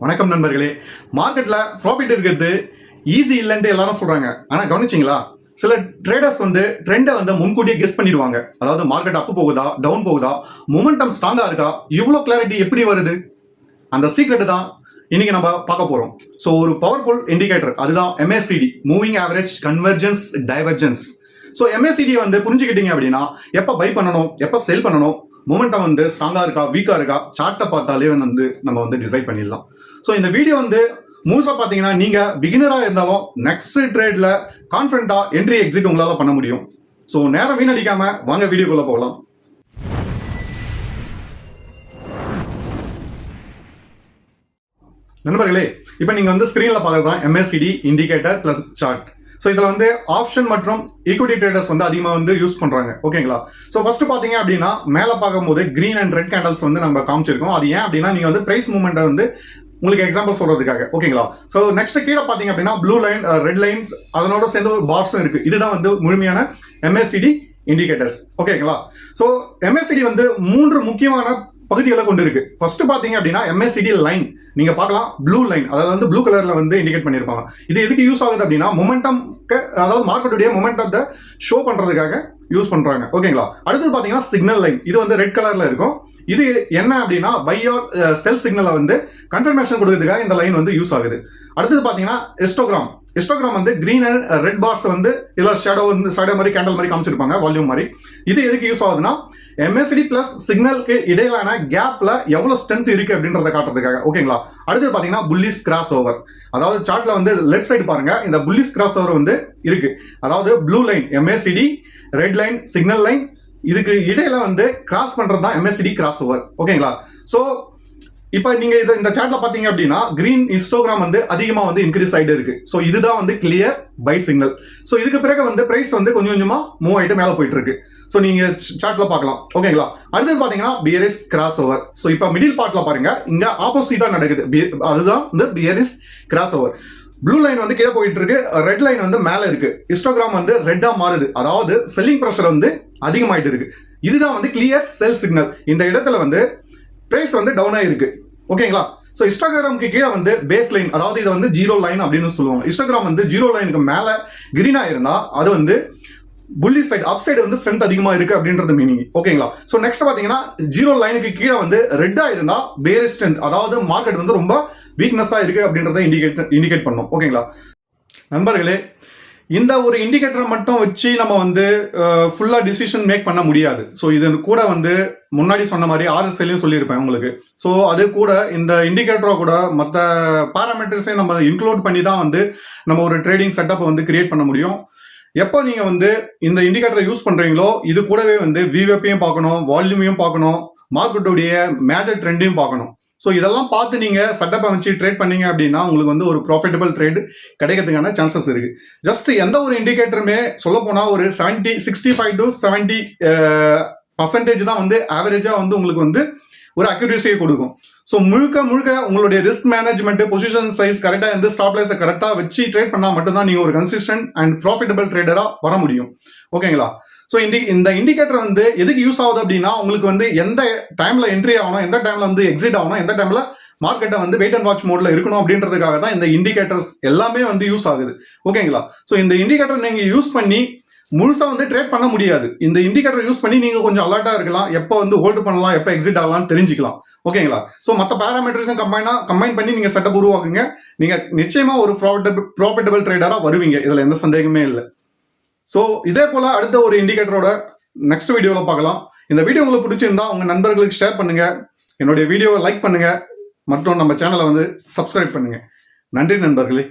வணக்கம் நண்பர்களே. மார்க்கெட்டில் ப்ராஃபிட் இருக்கிறது ஈஸி இல்லைன்ட்டு எல்லாரும் சொல்கிறாங்க ஆனால் கவனிச்சிங்களா? சில ட்ரேடர்ஸ் வந்து ட்ரெண்டை வந்து முன்கூட்டியே கெஸ் பண்ணிடுவாங்க. அதாவது மார்க்கெட் அப் போகுதா டவுன் போகுதா மொமெண்டம் ஸ்ட்ராங்காக இருக்கா இவ்வளோ கிளாரிட்டி எப்படி வருது? அந்த சீக்ரெட்டு தான் இன்னைக்கு நம்ம பார்க்க போகிறோம் ஸோ ஒரு பவர்ஃபுல் இண்டிகேட்டர் அதுதான் MSCD moving average convergence divergence so MSCD வந்து புரிஞ்சுக்கிட்டீங்க அப்படின்னா எப்போ பை பண்ணணும் எப்போ செல் பண்ணணும் மூமெண்டம் வந்து ஸ்ட்ராங்காக இருக்கா வீக்காக இருக்கா? சார்ட்டை பார்த்தாலே வந்து நம்ம வந்து டிசைட் பண்ணிடலாம். ஸோ இந்த வீடியோ வந்து முழுசாக பார்த்தீங்கன்னா நீங்கள் பிகினராக இருந்தாலும் நெக்ஸ்ட் ட்ரேடில் கான்ஃபிடண்ட்டாக என்ட்ரி எக்ஸிட் உங்களால் பண்ண முடியும். ஸோ நேரம் வீணடிக்காமல் வாங்க வீடியோக்குள்ளே போகலாம். நண்பர்களே இப்போ நீங்கள் வந்து ஸ்க்ரீனில் பார்க்குறது தான் MSCD indicator plus chart so இதில் வந்து ஆப்ஷன் மற்றும் ஈக்விட்டி ட்ரேடர்ஸ் வந்து அதிகமாக வந்து யூஸ் பண்ணுறாங்க ஓகேங்களா ஸோ ஃபர்ஸ்ட் பார்த்தீங்க அப்படின்னா மேலே பார்க்கும்போது க்ரீன் அண்ட் ரெட் கேண்டல்ஸ் வந்து நம்ம காமிச்சிருக்கோம். அது ஏன் அப்படின்னா நீங்கள் வந்து ப்ரைஸ் மூவ்மெண்ட்டை வந்து உங்களுக்கு எக்ஸாம்பிள் சொல்றதுக்காக. ஓகேங்களா ஸோ நெக்ஸ்ட் கீழே பார்த்தீங்க அப்படின்னா ப்ளூ லைன் ரெட் லைன்ஸ் அதனோட சேர்ந்து ஒரு பார்ஸும் இருக்கு. இதுதான் வந்து முழுமையான எம்எஸ்சிடி இண்டிகேட்டர்ஸ் ஓகேங்களா ஸோ எம்எஸ்சிடி வந்து மூன்று முக்கியமான பகுதிகளை கொண்டு இருக்கு. ஃபர்ஸ்ட் பாத்தீங்க அப்படின்னா எம்எஸ்சிடி லைன் நீங்க பார்க்கலாம் ப்ளூ லைன் அதாவது வந்து ப்ளூ கலர்ல வந்து இண்டிகேட் பண்ணிருப்பாங்க இது எதுக்கு யூஸ் ஆகுது அப்படின்னா மொமெண்டம் அதாவது மார்க்கெட்டுடைய மொமெண்டத்தை ஷோ பண்றதுக்காக யூஸ் பண்றாங்க. ஓகேங்களா அடுத்தது பாத்தீங்கன்னா சிக்னல் லைன் இது வந்து ரெட் கலர்ல இருக்கும். இது என்ன அப்படின்னா பை ஆர் செல் சிக்னலை வந்து கன்ஃபர்மேஷன் கொடுக்கறதுக்காக இந்த லைன் வந்து யூஸ் ஆகுது. அடுத்தது பார்த்தீங்கன்னா எஸ்டோகிராம் எஸ்டோகிராம் வந்து க்ரீன் அண்ட் ரெட் பார்ஸ் வந்து இதில் ஷேடோ வந்து ஷேடோ மாதிரி கேண்டல் மாதிரி காமிச்சிருப்பாங்க வால்யூம் மாதிரி. இது எதுக்கு யூஸ் ஆகுதுன்னா எம்எஸ்டி பிளஸ் சிக்னலுக்கு இடையிலான கேப்ல எவ்வளவு ஸ்ட்ரென்த் இருக்கு அப்படின்றத காட்டுறதுக்காக. ஓகேங்களா அடுத்தது பாத்தீங்கன்னா புல்லிஸ் கிராஸ் ஓவர் அதாவது சார்ட்ல வந்து லெஃப்ட் சைடு பாருங்க. இந்த புல்லிஸ் கிராஸ் ஓவர் வந்து இருக்கு. அதாவது blue line MACD red line signal line இதுக்கு இடையில வந்து கிராஸ் பண்றது தான் எம்எஸ்சிடி கிராஸ் ஓவர் ஓகேங்களா ஸோ இப்போ நீங்க இதை இந்த சார்ட்ல பாத்தீங்க அப்படின்னா கிரீன் இன்ஸ்டோகிராம் வந்து அதிகமா வந்து இன்க்ரீஸ் ஆயிட்டு இருக்கு. ஸோ இதுதான் வந்து கிளியர் பை சிக்னல் ஸோ இதுக்கு பிறகு வந்து பிரைஸ் வந்து கொஞ்சம் கொஞ்சமா மூவ் ஆயிட்டு மேலே போயிட்டு இருக்கு. ஸோ நீங்க சார்ட்ல பார்க்கலாம் ஓகேங்களா அடுத்தது பாத்தீங்கன்னா பியரிஸ் கிராஸ் ஓவர் ஸோ இப்போ மிடில் பார்ட்ல பாருங்க. இங்க ஆப்போசிட்டா நடக்குது. அதுதான் வந்து bearish cross over blue line வந்து கீழே போயிட்டு இருக்கு. ரெட் லைன் வந்து மேலே இருக்கு. ஹிஸ்டோகிராம் வந்து ரெட்டா மாறுது. அதாவது செல்லிங் ப்ரெஷர் வந்து அதிகமாயிட்டு இருக்கு. இதுதான் வந்து கிளியர் செல் சிக்னல் இந்த இடத்துல வந்து ப்ரைஸ் வந்து டவுன் ஆகிருக்கு ஓகேங்களா ஸோ இன்ஸ்டாகிராமுக்கு கீழே வந்து பேஸ் லைன் அதாவது இதை வந்து ஜீரோ லைன் அப்படின்னு சொல்லுவாங்க. இன்ஸ்டாகிராம் வந்து ஜீரோ லைனுக்கு மேலே கிரீனாக இருந்தால் அது வந்து புள்ளி சைடு அப் சைடு வந்து ஸ்ட்ரென்த் அதிகமாக இருக்குது அப்படின்றது மீனிங் ஓகேங்களா ஸோ நெக்ஸ்ட் பார்த்தீங்கன்னா ஜீரோ லைனுக்கு கீழே வந்து ரெட்டாக இருந்தால் பேர் ஸ்ட்ரென்த் அதாவது மார்க்கெட் வந்து ரொம்ப வீக்னஸாக இருக்கு அப்படின்றத இண்டிகேட் இண்டிகேட் பண்ணும். ஓகேங்களா நண்பர்களே இந்த ஒரு இண்டிகேட்டரை மட்டும் வச்சு நம்ம வந்து ஃபுல்லாக டிசிஷன் மேக் பண்ண முடியாது. ஸோ இது கூட வந்து முன்னாடி சொன்ன மாதிரி ஆர்எஸ்எல்லையும் சொல்லியிருப்பேன் உங்களுக்கு. ஸோ அது கூட இந்த இண்டிகேட்டரை கூட மற்ற பாராமீட்டர்ஸையும் நம்ம இன்க்ளூட் பண்ணி தான் வந்து நம்ம ஒரு ட்ரேடிங் செட்டப்பை வந்து கிரியேட் பண்ண முடியும். எப்போ நீங்கள் வந்து இந்த இண்டிகேட்டரை யூஸ் பண்ணுறீங்களோ இது கூடவே வந்து விவேப்பையும் பார்க்கணும் வால்யூமையும் பார்க்கணும் மார்க்கெட்டுடைய மேஜர் ட்ரெண்டையும் பார்க்கணும். ஸோ இதெல்லாம் பார்த்து நீங்கள் சட்டப்பை வச்சு ட்ரேட் பண்ணீங்க அப்படின்னா உங்களுக்கு வந்து ஒரு ப்ராஃபிட்டபிள் ட்ரேடு கிடைக்கிறதுக்கான சான்சஸ் இருக்கு. ஜஸ்ட் எந்த ஒரு இண்டிகேட்டருமே சொல்ல போனால் ஒரு seventy sixty five to seventy percentage தான் வந்து ஆவரேஜாக வந்து உங்களுக்கு வந்து ஒரு அக்யூரேசியை கொடுக்கும். ஸோ முழுக்க முழுக்க உங்களுடைய ரிஸ்க் மேனேஜ்மெண்ட் பொசிஷன் சைஸ் கரெக்டாக இருந்து ஸ்டாப் லைஸை கரெக்டாக வச்சு ட்ரேட் பண்ணால் மட்டும்தான் நீங்கள் ஒரு கன்சிஸ்டன்ட் அண்ட் ப்ராஃபிட்டபிள் ட்ரேடராக வர முடியும். ஓகேங்களா ஸோ இண்டி இந்த இண்டிகேட்டர் வந்து எதுக்கு யூஸ் ஆகுது அப்படின்னா உங்களுக்கு வந்து எந்த டைமில் என்ட்ரி ஆகணும் எந்த டைமில் வந்து எக்ஸிட் ஆகணும் எந்த டைமில் மார்க்கெட்டை வந்து வெயிட் அண்ட் வாட்ச் மோட்ல இருக்கணும் அப்படின்றதுக்காக தான் இந்த இண்டிகேட்டர்ஸ் எல்லாமே வந்து யூஸ் ஆகுது. ஓகேங்களா ஸோ இந்த இண்டிகேட்டர் நீங்கள் யூஸ் பண்ணி முழுசாக வந்து ட்ரேட் பண்ண முடியாது. இந்த இண்டிகேட்டர் யூஸ் பண்ணி நீங்கள் கொஞ்சம் அலர்ட்டாக இருக்கலாம். எப்போ வந்து ஹோல்டு பண்ணலாம் எப்போ எக்ஸிட் ஆகலாம்னு தெரிஞ்சுக்கலாம். ஓகேங்களா ஸோ மற்ற பேராமீட்டர்ஸும் கம்பைனாக கம்பைன் பண்ணி நீங்கள் செட்டப் உருவாக்குங்க. நீங்கள் நிச்சயமாக ஒரு ப்ராஃபிட்டபிள் ப்ராஃபிட்டபிள் ட்ரேடராக வருவீங்க. இதில் எந்த சந்தேகமே இல்லை. ஸோ இதே போல் அடுத்த ஒரு இண்டிகேட்டரோட நெக்ஸ்ட் வீடியோவில் பார்க்கலாம். இந்த வீடியோ உங்களுக்கு பிடிச்சிருந்தா உங்கள் நண்பர்களுக்கு ஷேர் பண்ணுங்கள் என்னுடைய வீடியோவை லைக் பண்ணுங்கள் மற்றும் நம்ம சேனலை வந்து சப்ஸ்கிரைப் பண்ணுங்கள் நன்றி நண்பர்களே.